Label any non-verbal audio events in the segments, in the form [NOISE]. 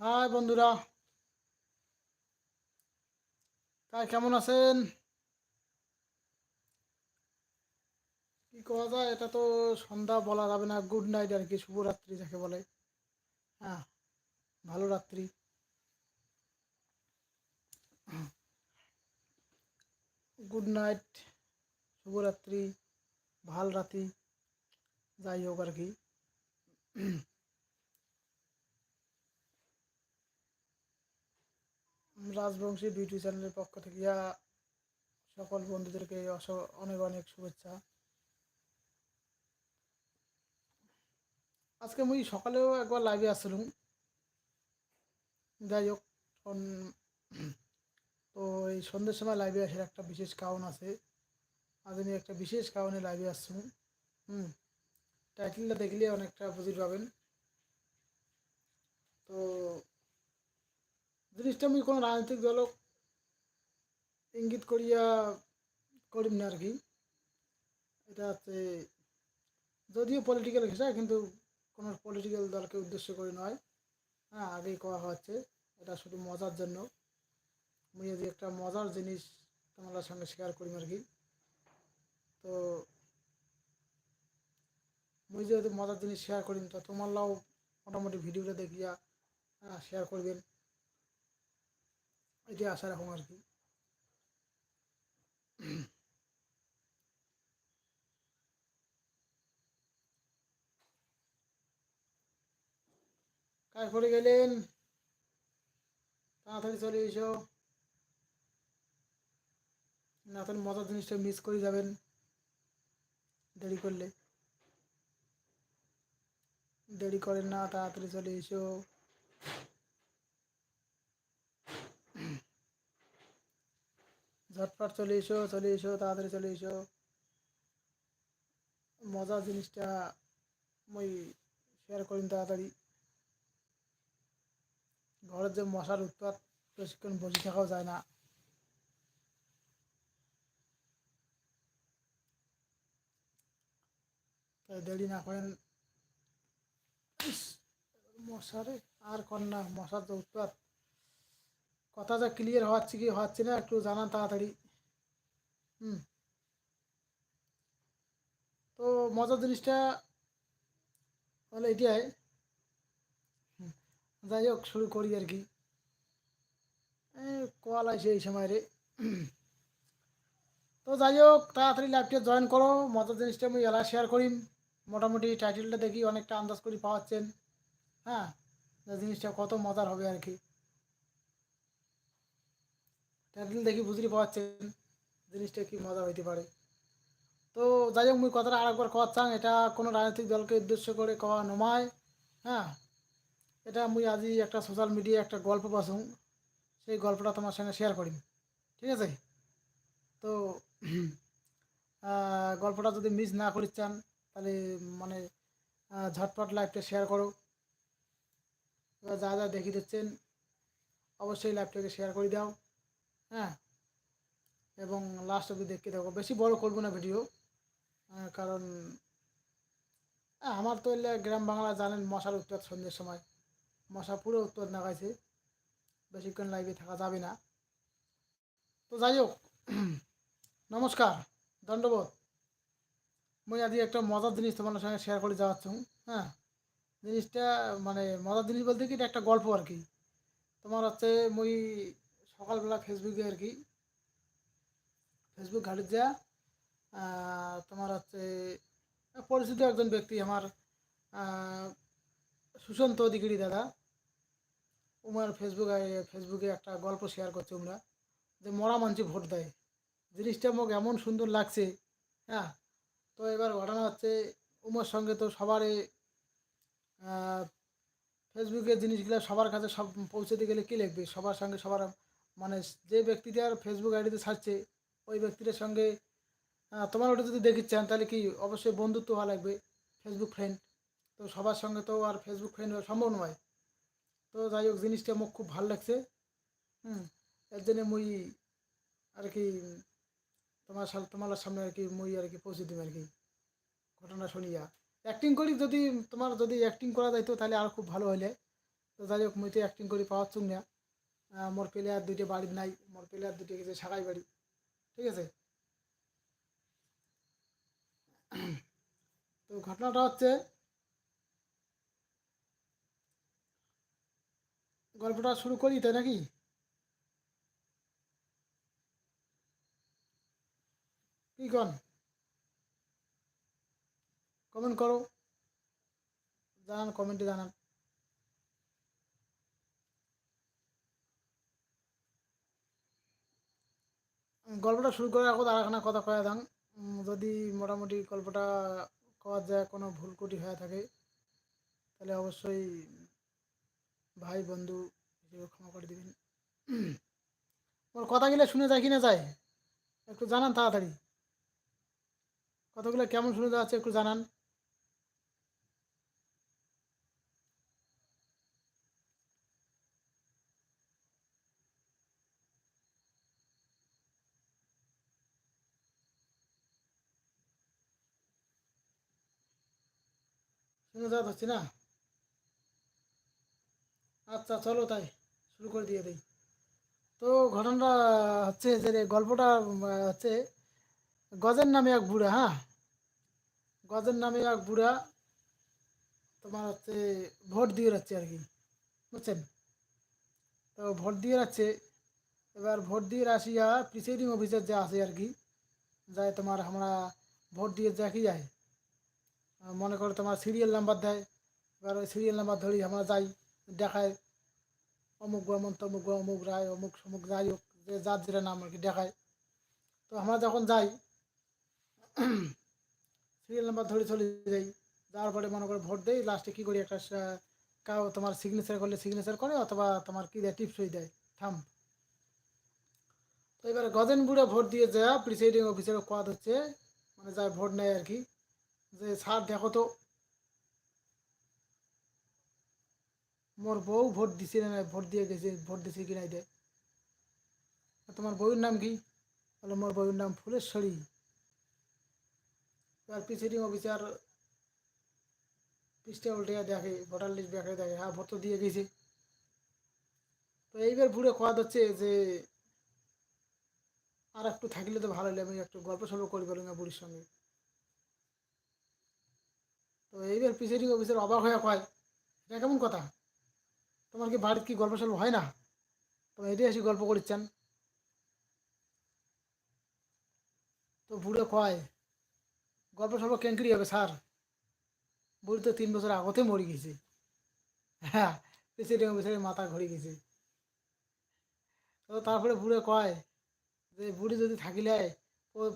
High বন্ধুরা। তাই কেমন আছেন? কি করা যায়, এটা তো সন্ধ্যা বলা যাবে না, গুড নাইট আর কি শুভরাত্রি যাকে বলে। হ্যাঁ ভালো রাত্রি। গুড নাইট শুভরাত্রি ভালো রাতি, যাই হোক আর কি। রাজবংশী বিউটি চ্যানেলের পক্ষ থেকে সকল বন্ধুদেরকে অনেক অনেক শুভেচ্ছা। আজকে মুই সকালেও একবার লাইভে আসছিলাম। যাই হোক [CLEARS THROAT] তো এই সন্ধ্যের সময় লাইভে আসার একটা বিশেষ কারণ আছে। আজ আমি একটা বিশেষ কারণে লাইভে আসছি হুম টাইটেলটা দেখলে অনেকটা বুঝতে পাবেন তো জিনিসটা আমি কোনো রাজনৈতিক দলক ইঙ্গিত করিয়া করিম না আর কি। এটা হচ্ছে, যদিও পলিটিক্যাল হিসাবে কিন্তু কোনো পলিটিক্যাল দলকে উদ্দেশ্য করে নয়। হ্যাঁ আগেই করা হচ্ছে, এটা শুধু মজার জন্য। আমি যদি একটা মজার জিনিস তোমার সঙ্গে শেয়ার করিম আর কি, তো মুই যদি মজার জিনিস শেয়ার করিম তো তোমারলাও মোটামুটি ভিডিওটা দেখিয়া হ্যাঁ শেয়ার করবেন। এটি আশা রাখুন আর কি। করে গেলেন। তাড়াতাড়ি চলে এসো। না তো মজার জিনিসটা মিস করে যাবেন। দেরি করলে। দেরি করেন না, তাড়াতাড়ি চলে এসো। ঝটপট চলে এসো চলে এসো, তাড়াতাড়ি চলে এসো। মজার জিনিসটা মই শেয়ার করিম তাড়াতাড়ি। ঘরের যে মশার উৎপাত, বেশিক্ষণ বসে থাকাও যায় না। দেরি না করেন। মশারে, আর কর না, মশার যে উৎপাত। কথা যা ক্লিয়ার হচ্ছে কি হচ্ছে না একটু জানান তাড়াতাড়ি। হুম। তো মজার জিনিসটা হলো এটাই। যাই হোক, শুরু করি আর কি। কল আছে এই সময় রে তো যাই হোক, তাড়াতাড়ি লাইভটা জয়েন করো। মজার জিনিসটা আমি এলা শেয়ার করিম। মোটামুটি টাইটেলটা দেখি, অনেকটা আন্দাজ করি পাওয়াচ্ছেন। হ্যাঁ জিনিসটা কত মজার হবে আর কি। টাইটেল দেখি বুঝতে পারছেন জিনিসটা কি মজা হইতে পারে। তো যাই হোক, মুই কথাটা আরেকবার কওয়ার চান এটা কোনো রাজনৈতিক দলকে উদ্দেশ্য করে কওয়া নমায় হ্যাঁ? এটা মুই আজি একটা সোশ্যাল মিডিয়ায় একটা গল্প পাসুং, সেই গল্পটা তোমার সঙ্গে শেয়ার করি ঠিক আছে? তো গল্পটা যদি মিস না করি চান, তাহলে মানে ঝটপট লাইভটা শেয়ার করো। যা যা দেখি দিচ্ছেন অবশ্যই লাইভটাকে শেয়ার করে দাও। হ্যাঁ? এবং লাস্ট অবধি দেখতে থাকো। বেশি বড় করব না ভিডিও কারণ আমার তো এলে গ্রাম বাংলা জানেন মশার উৎপাত সন্ধ্যের সময়। মশা পুরো উৎপাত নাগাইছে বেশিক্ষণ লাইভে থাকা যাবে না। তো যাই হোক, [CLEARS THROAT] নমস্কার, দণ্ডবোধ। মুই আজ একটা মজার জিনিস তোমার সঙ্গে শেয়ার করে যাওয়াচ্ছ হ্যাঁ? জিনিসটা মানে মজার জিনিস বলতে কি, এটা একটা গল্প আর কি। তোমার হচ্ছে, মুই সকালবেলা ফেসবুকে আর কি। ফেসবুক ঘাটে যা তোমার হচ্ছে, পরিচিত একজন ব্যক্তি আমার সুশান্ত অধিকারী দাদা। উমার ফেসবুকে ফেসবুকে একটা গল্প শেয়ার করছে আমরা যে মরা মানছি ভোট দেয়। জিনিসটা মোক এমন সুন্দর লাগছে হ্যাঁ? তো এবার ঘটনা হচ্ছে, উমার সঙ্গে তো সবারই ফেসবুকের জিনিসগুলো সবার কাছে সব পৌঁছতে গেলে কী লিখবে সবার সঙ্গে সবার মানে যে ব্যক্তিটার ফেসবুক আইডিতে ছাড়ছে ওই ব্যক্তিটার সঙ্গে তোমার ওটা যদি দেখি চান, তাহলে কি অবশ্যই বন্ধুত্ব হওয়া লাগবে ফেসবুক ফ্রেন্ড তো সবার সঙ্গে তো আর ফেসবুক ফ্রেন্ড হওয়া সম্ভব নয়। তো যাই হোক, জিনিসটা মোক খুব ভালো লাগছে। হুম, এর জন্য মুই আর কি, তোমার তোমার সামনে আর কি মুই আর কি পৌঁছে দিই আর কি। ঘটনা শুনিয়া। অ্যাক্টিং করি যদি তোমার যদি অ্যাক্টিং করা যাইতো, তাহলে আর খুব ভালো হইলে। তো যাই হোক, মুই তো অ্যাক্টিং করি পাওয়ার চুং না। মোর প্লেয়ার দুইটা বাড়ি নাই, মোর প্লেয়ার দুটো গেছে সাগাই বাড়ি, ঠিক আছে? তো ঘটনাটা হচ্ছে, গল্পটা শুরু করি তাই নাকি? কি কন? কমেন্ট করো, জানান কমেন্টে জানান। গল্পটা শুরু করার আগে আরেকখানা কথা কয়া দাম যদি মোটামুটি গল্পটা কয়া যায় কোনো ভুল কুটি হয়ে থাকে, তাহলে অবশ্যই ভাই, বন্ধু হিসেবে ক্ষমা করে দিবেন। ওর কথাগুলো শুনে যায় কি না যায়, একটু জানান তাড়াতাড়ি। কথাগুলো কেমন শুনে যাচ্ছে একটু জানান। যাওয়া হচ্ছে না। আচ্ছা চলো তাই, শুরু করে দিয়ে দিই। তো ঘটনাটা হচ্ছে যে গল্পটা হচ্ছে গজের নামে এক বুড়া হ্যাঁ? গজের নামে এক বুড়া তোমার হচ্ছে ভোট দিয়ে যাচ্ছে আর কি, বুঝছেন? তো ভোট দিয়ে যাচ্ছে এবার ভোট দিয়ে আসিয়া প্রিসাইডিং অফিসার যে আছে আর কি যায় তোমার আমরা ভোট দিয়ে দেখি যায়? মনে করো তোমার সিরিয়াল নাম্বার দেয়, এবার ওই সিরিয়াল নাম্বার ধরি আমরা যাই দেখায় অমুক গমন তমুক অমুক রায়, অমুক সমুক যাই হোক, যে যার যেটা নাম আর কি দেখায় তো আমরা যখন যাই [CLEARS THROAT] সিরিয়াল নাম্বার ধরে চলে যাই, যাওয়ার পরে মনে করে ভোট দেই লাস্টে কী করি, একটা কাউ তোমার সিগনেচার করলে সিগনেচার করে, অথবা তোমার কী দেয় টিপসই দেয়, থাম। তো এবারে গজেন বুড়ে ভোট দিয়ে যা প্রিসাইডিং অফিসারের কোয়াদ হচ্ছে মানে যায় ভোট নেয় আর কি। যে স্যার দেখো তো, মোর বউ ভোট দিছে না ভোট দিয়ে গেছে, ভোট দিছে কি নাই দে। তোমার বউয়ের নাম কি? বলে মোর বউয়ের নাম ফুলেশ্বরী। এবার প্রিসাইডিং অফিসার পৃষ্ঠে উল্টে দেখে, ভোটার লিস্ট দেখে দেখে হ্যাঁ ভোট তো দিয়ে গেছে। তো এইবার বুড়ে কোয়াদ হচ্ছে যে, আর একটু থাকলে তো ভালো হলে আমি একটু গল্প সল্প করি বলুন না বুড়ির সঙ্গে। তো এইবার প্রিসাইডিং অফিসার অবাক হয়ে কয়, এটা কেমন কথা? তোমার কি বাড়িতে কি গল্প সল্প হয় না? তো এটাই এসে গল্প করিচ্ছেন। তো বুড়ো কয়, গল্প সল্প কেঙ্করি হবে স্যার? বুড়ি তো তিন বছর আগতে মরে গেছে। হ্যাঁ প্রেসিডেন্ট অফিসারের মাথা ঘুরে গেছে। তো তারপরে বুড়ে কয় যে, বুড়ি যদি থাকিলে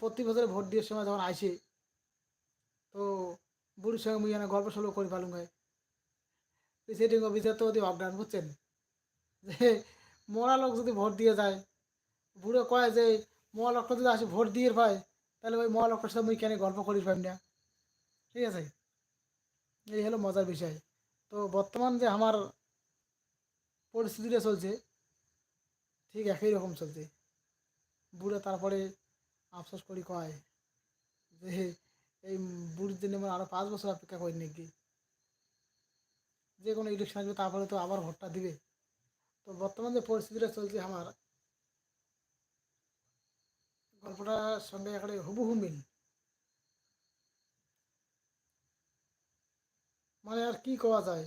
প্রতি বছরে ভোট দিয়ে সময় যখন আসে, তো বুড়ির সঙ্গে মুই এনে গল্প সল্প করে পালুম গায়ে। প্রিসাইডিং অফিসার তো ওদি অজ্ঞান, বুঝছেন? যে মরা লোক যদি ভোট দিয়ে যায়, বুড়ো কয় যে মরা লোকটা যদি আসে ভোট দিয়ে পায়, তাহলে ওই মরা লোকটার সাথে মুই কেন গল্প করি পাই না? ঠিক আছে? এই হলো মজার বিষয়। তো বর্তমান যে আমার পরিস্থিতিটা চলছে, ঠিক একই রকম চলছে। বুড়ো তারপরে আফসোস করি কয় যে এই বুড়ির জন্য আমার আরও পাঁচ বছর অপেক্ষা করি নাকি। যে কোনো ইলেকশন আসবে, তারপরে তো আবার ভোটটা দিবে। তো বর্তমান যে পরিস্থিতিটা চলছে আমার গল্পটার সঙ্গে একেবারে হুবহু মিল। মানে আর কি করা যায়?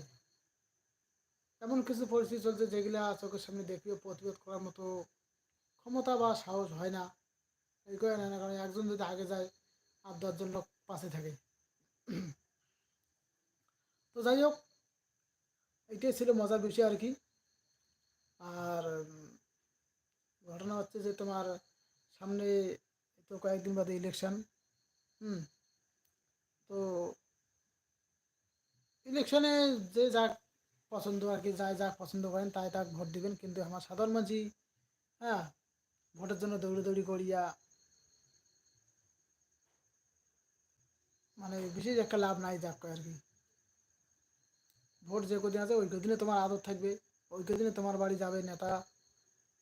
এমন কিছু পরিস্থিতি চলছে যেগুলা চোখের সামনে দেখিও প্রতিরোধ করার মতো ক্ষমতা বা সাহস হয় না। এই করে কারণ একজন যদি আগে যায়, আর দশজন লোক পাশে থাকে। তো যাই হোক এইটাই ছিল মজার বিষয় আর কি। আর ঘটনা হচ্ছে যে তোমার সামনে তো কয়েকদিন বাদে ইলেকশন হুম। তো ইলেকশনে যে যাক পছন্দ আর কি, যাই যাক পছন্দ করেন, তাই তাক ভোট দিবেন। কিন্তু আমার সাধারণ মানুষই হ্যাঁ ভোটের জন্য দৌড়ি করিয়া মানে বিশেষ একটা লাভ নাই যাক আর কি। ভোট যে কদিন আছে, ওই কদিনে তোমার আদর থাকবে, ওই কদিনে তোমার বাড়ি যাবে, নেতা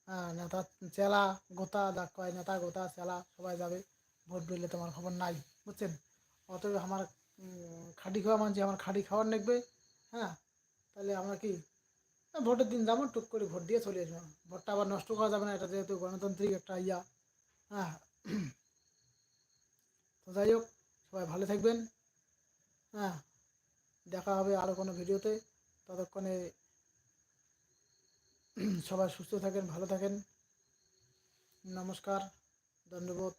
হ্যাঁ নেতা চেলা, গোতা, যাক কয়, নেতা, গোতা, চেলা, সবাই যাবে, ভোট দিলে তোমার খবর নাই, বুঝছেন? অতএব আমার খাটি খাওয়া মানছি, আমার খাটি খাওয়ার নেকবে হ্যাঁ? তাহলে আমরা কি ভোটের দিন যাব, টুক করে ভোট দিয়ে চলে আসব। ভোটটা আবার নষ্ট করা যাবে না, এটা যেহেতু গণতান্ত্রিক একটা ইয়া হ্যাঁ? তো যাই হোক সবাই ভালো থাকবেন। হ্যাঁ দেখা হবে আরও কোনো ভিডিওতে। ততক্ষণে সবাই সুস্থ থাকেন, ভালো থাকেন। নমস্কার, ধন্যবাদ।